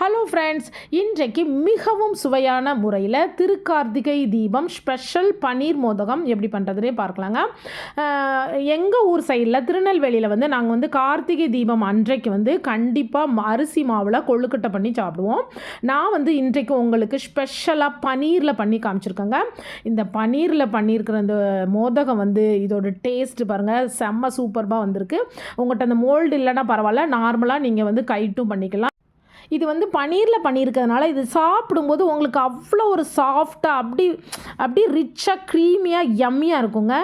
Hello friends இன்றைக்கு மிகவும் சுவையான முறையில் திருக்கார்த்திகை தீபம் ஸ்பெஷல் பன்னீர் மோதகம் எப்படி பண்ணுறதுனே பார்க்கலாங்க. எங்கள் ஊர் சைடில் திருநெல்வேலியில் வந்து நாங்கள் வந்து கார்த்திகை தீபம் அன்றைக்கு வந்து கண்டிப்பாக அரிசி மாவில் கொழுக்கட்டை பண்ணி சாப்பிடுவோம். நான் வந்து இன்றைக்கு உங்களுக்கு ஸ்பெஷலாக பன்னீரில் பண்ணி காமிச்சிருக்கேங்க. இந்த பன்னீரில் பண்ணியிருக்கிற இந்த மோதகம் வந்து இதோட டேஸ்ட் பாருங்கள் செம்ம சூப்பர்பாக வந்திருக்கு. உங்கள்கிட்ட அந்த மோல்டு இல்லைன்னா பரவாயில்ல. நார்மலாக நீங்கள் வந்து கைட்டும் பண்ணிக்கலாம். இது வந்து பன்னீரில் பண்ணியிருக்கிறதுனால இது சாப்பிடும்போது உங்களுக்கு அவ்வளோ ஒரு சாஃப்டாக அப்படி அப்படி ரிச்சாக க்ரீமியாக யம்மியாக இருக்குங்க.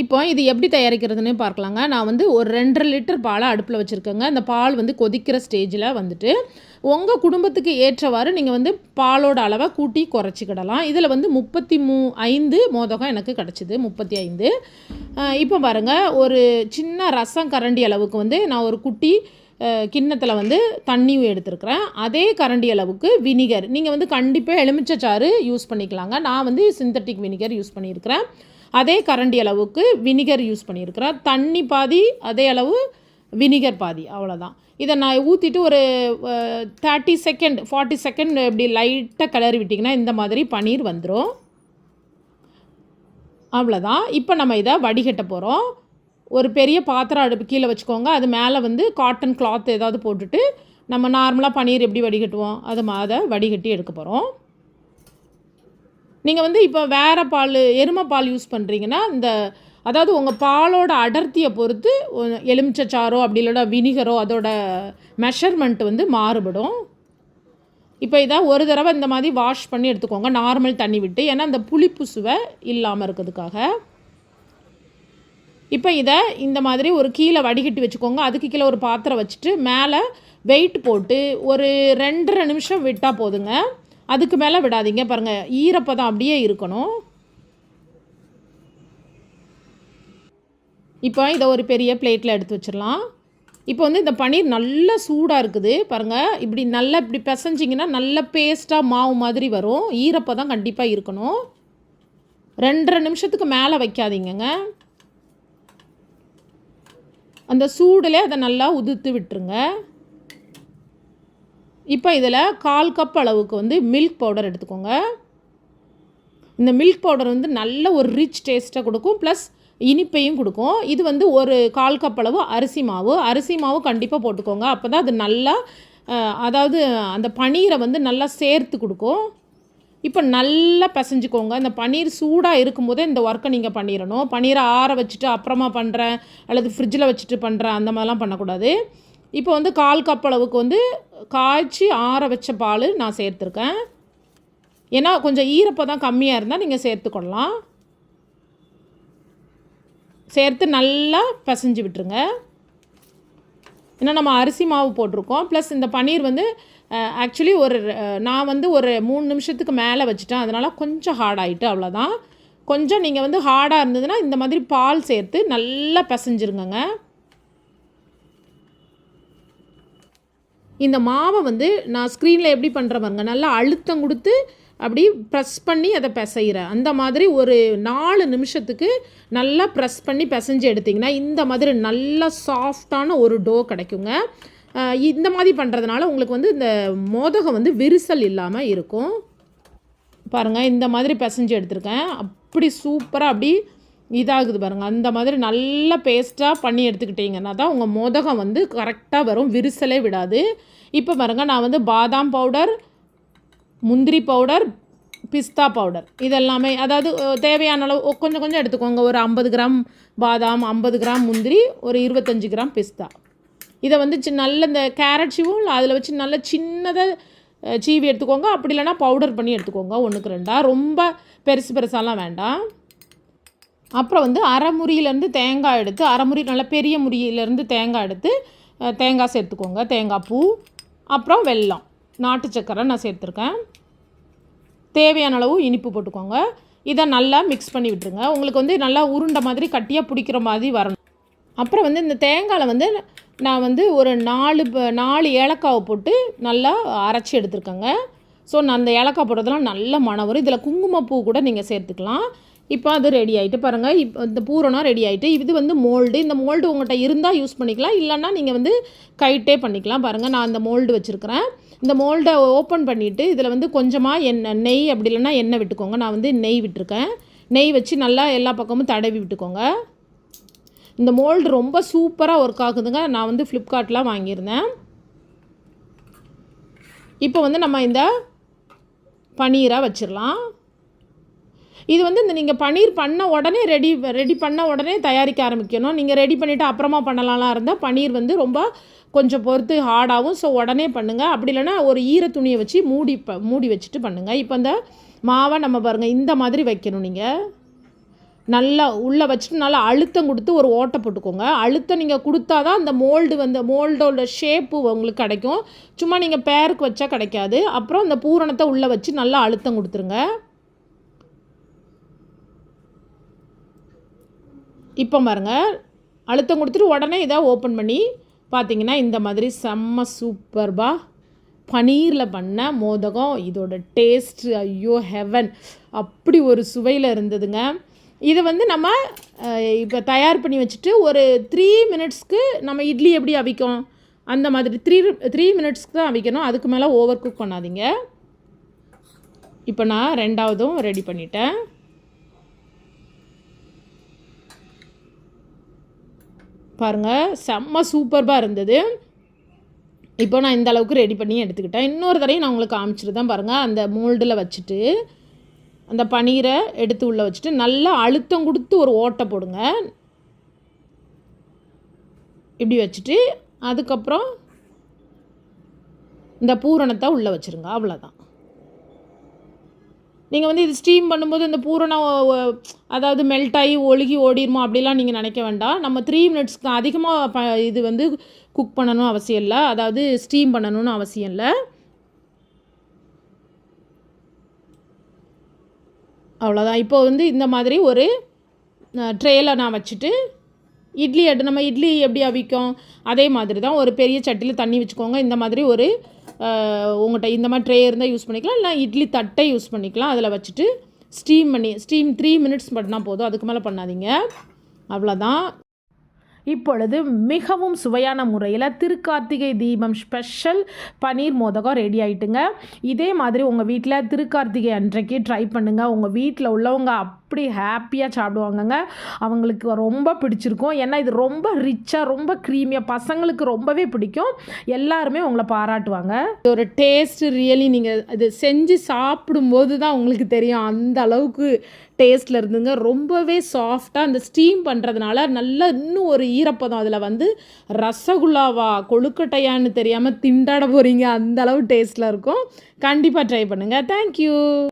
இப்போ இது எப்படி தயாரிக்கிறதுன்னு பார்க்கலாங்க. நான் வந்து ஒரு ரெண்டரை லிட்டர் பாலை அடுப்பில் வச்சுருக்கேங்க. அந்த பால் வந்து கொதிக்கிற ஸ்டேஜில் வந்துட்டு உங்கள் குடும்பத்துக்கு ஏற்றவாறு நீங்கள் வந்து பாலோட அளவை கூட்டி குறைச்சிக்கிடலாம். இதில் வந்து முப்பத்தி மூ ஐந்து மோதகம் எனக்கு கிடச்சிது. முப்பத்தி ஐந்து. இப்போ பாருங்கள் ஒரு சின்ன ரசம் கரண்டி அளவுக்கு வந்து நான் ஒரு குட்டி கிண்ணத்தில் வந்து தண்ணியும் எடுத்துருக்குறேன். அதே கரண்டி அளவுக்கு வினிகர். நீங்கள் வந்து கண்டிப்பாக எலுமிச்சைச்சாறு யூஸ் பண்ணிக்கலாங்க. நான் வந்து சிந்தட்டிக் வினிகர் யூஸ் பண்ணியிருக்கிறேன். அதே கரண்டி அளவுக்கு வினிகர் யூஸ் பண்ணியிருக்கிறேன். தண்ணி பாதி அதே அளவு வினிகர் பாதி அவ்வளோதான் இதை நான் ஊற்றிட்டு ஒரு தேர்ட்டி செகண்ட் ஃபார்ட்டி செகண்ட் இப்படி லைட்டாக கிளறி விட்டிங்கன்னா இந்த மாதிரி பன்னீர் வந்துடும் அவ்வளோதான் இப்போ நம்ம இதை வடிகட்ட போகிறோம் ஒரு பெரிய பாத்திரம் அடுப்பு கீழே வச்சுக்கோங்க. அது மேலே வந்து காட்டன் கிளாத் ஏதாவது போட்டுட்டு நம்ம நார்மலாக பன்னீர் எப்படி வடிகட்டுவோம் அது அதை வடிகட்டி எடுக்க போகிறோம் நீங்கள் வந்து இப்போ வேறு பால் எருமை பால் யூஸ் பண்ணுறீங்கன்னா இந்த அதாவது உங்கள் பாலோட அடர்த்தியை பொறுத்து எலுமிச்சச்சாரோ அப்படி இல்லைனா வினிகரோ அதோட மெஷர்மெண்ட் வந்து மாறுபடும். இப்போ இதை ஒரு தடவை இந்த மாதிரி வாஷ் பண்ணி எடுத்துக்கோங்க நார்மல் தண்ணி விட்டு. ஏன்னா அந்த புளிப்பு சுவை இல்லாமல் இருக்கிறதுக்காக. இப்போ இதை இந்த மாதிரி ஒரு கீழே வடிகட்டி வச்சுக்கோங்க. அதுக்கு கீழே ஒரு பாத்திரம் வச்சுட்டு மேலே வெயிட் போட்டு ஒரு ரெண்டரை நிமிஷம் விட்டால் போதுங்க. அதுக்கு மேலே விடாதீங்க. பாருங்கள் ஈரப்பதம் அப்படியே இருக்கணும். இப்போ இதை ஒரு பெரிய பிளேட்டில் எடுத்து வச்சிடலாம். இப்போ வந்து இந்த பன்னீர் நல்ல சூடாக இருக்குது. பாருங்கள் இப்படி நல்லா இப்படி பிசைஞ்சிங்கன்னா நல்ல பேஸ்ட்டாக மாவு மாதிரி வரும். ஈரப்பதம் கண்டிப்பாக இருக்கணும். ரெண்டரை நிமிஷத்துக்கு மேலே வைக்காதீங்கங்க. அந்த சூடில் அதை நல்லா உதுத்து விட்டுருங்க. இப்போ இதில் கால் கப் அளவுக்கு வந்து மில்க் பவுடர் எடுத்துக்கோங்க. இந்த மில்க் பவுடர் வந்து நல்ல ஒரு ரிச் டேஸ்ட்டை கொடுக்கும் ப்ளஸ் இனிப்பையும் கொடுக்கும். இது வந்து ஒரு கால் கப் அளவு அரிசி மாவு. அரிசி மாவு கண்டிப்பாக போட்டுக்கோங்க. அப்போ தான் அது நல்லா அதாவது அந்த பனீரை வந்து நல்லா சேர்த்து கொடுக்கும். இப்போ நல்லா பிசைஞ்சிக்கோங்க. இந்த பன்னீர் சூடாக இருக்கும்போதே இந்த ஒர்க்கை நீங்கள் பண்ணிடணும் பன்னீரை ஆற வச்சுட்டு அப்புறமா பண்ணுறேன் அல்லது ஃப்ரிட்ஜில் வச்சுட்டு பண்ணுறேன் அந்த மாதிரிலாம் பண்ணக்கூடாது. இப்போ வந்து கால் கப் அளவுக்கு வந்து காய்ச்சி ஆற வச்ச பால் நான் சேர்த்துருக்கேன். ஏன்னா கொஞ்சம் ஈரப்பதம் கம்மியாக இருந்தால் நீங்கள் சேர்த்துக்கொள்ளலாம். சேர்த்து நல்லா பிசைஞ்சு விட்டுருங்க. ஏன்னா நம்ம அரிசி மாவு போட்டிருக்கோம். ப்ளஸ் இந்த பன்னீர் வந்து ஆக்சுவலி ஒரு நான் வந்து ஒரு மூணு நிமிஷத்துக்கு மேலே வச்சுட்டேன். அதனால் கொஞ்சம் ஹார்ட் ஆகிட்டு அவ்வளோதான் கொஞ்சம் நீங்கள் வந்து ஹார்டாக இருந்ததுன்னா இந்த மாதிரி பால் சேர்த்து நல்லா பிசைஞ்சிருங்கங்க. இந்த மாவை வந்து நான் ஸ்க்ரீனில் எப்படி பண்ணுற பாருங்க. நல்லா அழுத்தம் கொடுத்து அப்படி ப்ரெஸ் பண்ணி அதை பிசைகிறேன் அந்த மாதிரி ஒரு நாலு நிமிஷத்துக்கு நல்லா ப்ரெஸ் பண்ணி பிசைஞ்சு எடுத்திங்கன்னா இந்த மாதிரி நல்லா சாஃப்டான ஒரு டோ கிடைக்குங்க. இந்த மாதிரி பண்ணுறதுனால உங்களுக்கு வந்து இந்த மோதகம் வந்து விரிசல் இல்லாமல் இருக்கும். பாருங்கள் இந்த மாதிரி பிசைஞ்சு எடுத்திருக்கேன். அப்படி சூப்பராக அப்படி இதாகுது பாருங்கள் அந்த மாதிரி நல்ல பேஸ்ட்டாக பண்ணி எடுத்துக்கிட்டிங்கன்னா தான் உங்கள் மோதகம் வந்து கரெக்டாக வரும். விரிசலே விடாது. இப்போ பாருங்கள் நான் வந்து பாதாம் பவுடர் முந்திரி பவுடர் பிஸ்தா பவுடர் இதெல்லாமே அதாவது தேவையான அளவு கொஞ்சம் கொஞ்சம் எடுத்துக்கோங்க. ஒரு ஐம்பது கிராம் பாதாம் ஐம்பது கிராம் முந்திரி ஒரு இருபத்தஞ்சி கிராம் பிஸ்தா. இதை வந்து சி நல்ல இந்த கேரட் சீவும் அதில் வச்சு நல்ல சின்னதாக சீவி எடுத்துக்கோங்க. அப்படி இல்லைனா பவுடர் பண்ணி எடுத்துக்கோங்க. ஒன்றுக்கு ரெண்டாக ரொம்ப பெருசு பெருசாலாம் வேண்டாம். அப்புறம் வந்து அரை முறியிலேருந்து தேங்காய் எடுத்து அரை முறி நல்ல பெரிய முறியிலேருந்து தேங்காய் எடுத்து தேங்காய் சேர்த்துக்கோங்க. தேங்காய் பூ. அப்புறம் வெல்லம். நாட்டு சக்கரை நான் சேர்த்துருக்கேன். தேவையான அளவு இனிப்பு போட்டுக்கோங்க. இதை நல்லா மிக்ஸ் பண்ணி விட்டுருங்க. உங்களுக்கு வந்து நல்லா உருண்டை மாதிரி கட்டியாக பிடிக்கிற மாதிரி வரணும். அப்புறம் வந்து இந்த தேங்காயில் வந்து நான் வந்து ஒரு நாலு நாலு ஏலக்காவை போட்டு நல்லா அரைச்சி எடுத்துருக்கேங்க. ஸோ நான் அந்த ஏலக்காய் போடுறதுலாம் நல்ல மனம் வரும் இதில் குங்குமப்பூ கூட நீங்கள் சேர்த்துக்கலாம். இப்போ அது ரெடி ஆகிட்டு பாருங்கள் இப்போ இந்த பூரணம் ரெடி ஆகிட்டு இது வந்து மோல்டு இந்த மோல்டு உங்கள்கிட்ட இருந்தால் யூஸ் பண்ணிக்கலாம். இல்லைன்னா நீங்கள் வந்து கைட்டே பண்ணிக்கலாம் பாருங்கள் நான் இந்த மோல்டு வச்சுருக்கிறேன். இந்த மோல்டை ஓப்பன் பண்ணிவிட்டு இதில் வந்து கொஞ்சமாக எண்ணெய் நெய் அப்படி இல்லைன்னா எண்ணெய் விட்டுக்கோங்க. நான் வந்து நெய் விட்டுருக்கேன். நெய் வச்சு நல்லா எல்லா பக்கமும் தடவி விட்டுக்கோங்க. இந்த மோல்டு ரொம்ப சூப்பராக ஒர்க் ஆகுதுங்க. நான் வந்து ஃப்ளிப்கார்ட்டில் வாங்கியிருந்தேன். இப்போ வந்து நம்ம இந்த பனீராக வச்சிடலாம் இது வந்து இந்த நீங்கள் பன்னீர் பண்ண உடனே ரெடி ரெடி பண்ண உடனே தயாரிக்க ஆரம்பிக்கணும். நீங்கள் ரெடி பண்ணிவிட்டு அப்புறமா பண்ணலாம்லாம் இருந்தால் பன்னீர் வந்து ரொம்ப கொஞ்சம் பொறுத்து ஹார்டாகவும் ஸோ உடனே பண்ணுங்கள் அப்படி இல்லைன்னா ஒரு ஈர துணியை வச்சு மூடி ப மூடி வச்சுட்டு பண்ணுங்கள் இப்போ இந்த மாவை நம்ம பாருங்கள் இந்த மாதிரி வைக்கணும் நீங்கள் நல்லா உள்ளே வச்சுட்டு நல்லா அழுத்தம் கொடுத்து ஒரு ஓட்டை போட்டுக்கோங்க. அழுத்தம் நீங்கள் கொடுத்தா தான் அந்த மோல்டு வந்து மோல்டோட ஷேப்பு உங்களுக்கு கிடைக்கும். சும்மா நீங்கள் பேருக்கு வச்சா கிடைக்காது. அப்புறம் அந்த பூரணத்தை உள்ளே வச்சு நல்லா அழுத்தம் கொடுத்துருங்க. இப்போ பாருங்கள் அழுத்தம் கொடுத்துட்டு உடனே இதை ஓப்பன் பண்ணி பார்த்தீங்கன்னா இந்த மாதிரி செம்ம சூப்பர்பா பனீரில் பண்ண மோதகம். இதோட டேஸ்ட்டு ஐயோ ஹெவன் அப்படி ஒரு சுவையில் இருந்ததுங்க. இது வந்து நம்ம இப்போ தயார் பண்ணி வச்சுட்டு ஒரு த்ரீ மினிட்ஸ்க்கு நம்ம இட்லி எப்படி அவிக்கும்? அந்த மாதிரி த்ரீ த்ரீ மினிட்ஸ்க்கு தான் அவிக்கணும். அதுக்கு மேலே ஓவர் குக் பண்ணாதீங்க. இப்போ நான் ரெண்டாவதும் ரெடி பண்ணிட்டேன். பாருங்கள் செம்ம சூப்பர்பாக இருந்தது. இப்போ நான் இந்த அளவுக்கு ரெடி பண்ணி எடுத்துக்கிட்டேன். இன்னொரு தடையும் நான் உங்களுக்கு காமிச்சிட்டு தான் பாருங்கள் அந்த மோல்டில் வச்சுட்டு அந்த பனீரை எடுத்து உள்ளே வச்சுட்டு நல்லா அழுத்தம் கொடுத்து ஒரு ஓட்டை போடுங்க. இப்படி வச்சுட்டு அதுக்கப்புறம் இந்த பூரணத்தை உள்ளே வச்சுருங்க. அவ்வளோதான் நீங்கள் வந்து இது ஸ்டீம் பண்ணும்போது இந்த பூரணம் அதாவது மெல்ட் ஆகி ஒழுகி ஓடிடுமோ அப்படிலாம் நீங்கள் நினைக்க வேண்டாம். நம்ம த்ரீ மினிட்ஸ்க்கு அதிகமாக ப இது வந்து குக் பண்ணணும் அவசியம் இல்லை. அதாவது ஸ்டீம் பண்ணணும்னு அவசியம் இல்லை. அவ்வளோதான் இப்போ வந்து இந்த மாதிரி ஒரு ட்ரேயில் நான் வச்சுட்டு இட்லி எடு நம்ம இட்லி எப்படி அவிக்கும் அதே மாதிரி தான் ஒரு பெரிய சட்டியில் தண்ணி வச்சுக்கோங்க. இந்த மாதிரி ஒரு உங்கள்கிட்ட இந்த மாதிரி ட்ரே இருந்தால் யூஸ் பண்ணிக்கலாம். இல்லை இட்லி தட்டை யூஸ் பண்ணிக்கலாம். அதில் வச்சுட்டு ஸ்டீம் பண்ணி ஸ்டீம் த்ரீ மினிட்ஸ் பண்ணால் போதும். அதுக்கு மேலே பண்ணாதீங்க. அவ்வளோதான் இப்பொழுது மிகவும் சுவையான முறையில் திருக்கார்த்திகை தீபம் ஸ்பெஷல் பன்னீர் மோதகம் ரெடி ஆகிட்டுங்க இதே மாதிரி உங்கள் வீட்டில் திருக்கார்த்திகை அன்றைக்கு ட்ரை பண்ணுங்கள் உங்கள் வீட்டில் உள்ளவங்க அப்படி ஹாப்பியாக சாப்பிடுவாங்கங்க. அவங்களுக்கு ரொம்ப பிடிச்சிருக்கும். ஏன்னா இது ரொம்ப ரிச்சாக ரொம்ப க்ரீமியாக பசங்களுக்கு ரொம்பவே பிடிக்கும். எல்லாருமே உங்களை பாராட்டுவாங்க. ஒரு டேஸ்ட் ரியலி நீங்கள் இது செஞ்சு சாப்பிடும்போது தான் உங்களுக்கு தெரியும். அந்த அளவுக்கு டேஸ்ட்டில் இருந்துங்க. ரொம்பவே சாஃப்டாக அந்த ஸ்டீம் பண்ணுறதுனால நல்லா இன்னும் ஒரு ஈரப்பதம் அதில் வந்து ரசகுல்லாவா கொழுக்கட்டையான்னு தெரியாமல் திண்டாட போகிறீங்க அந்த அளவு டேஸ்ட்டில் இருக்கும். கண்டிப்பாக ட்ரை பண்ணுங்கள் தேங்க்யூ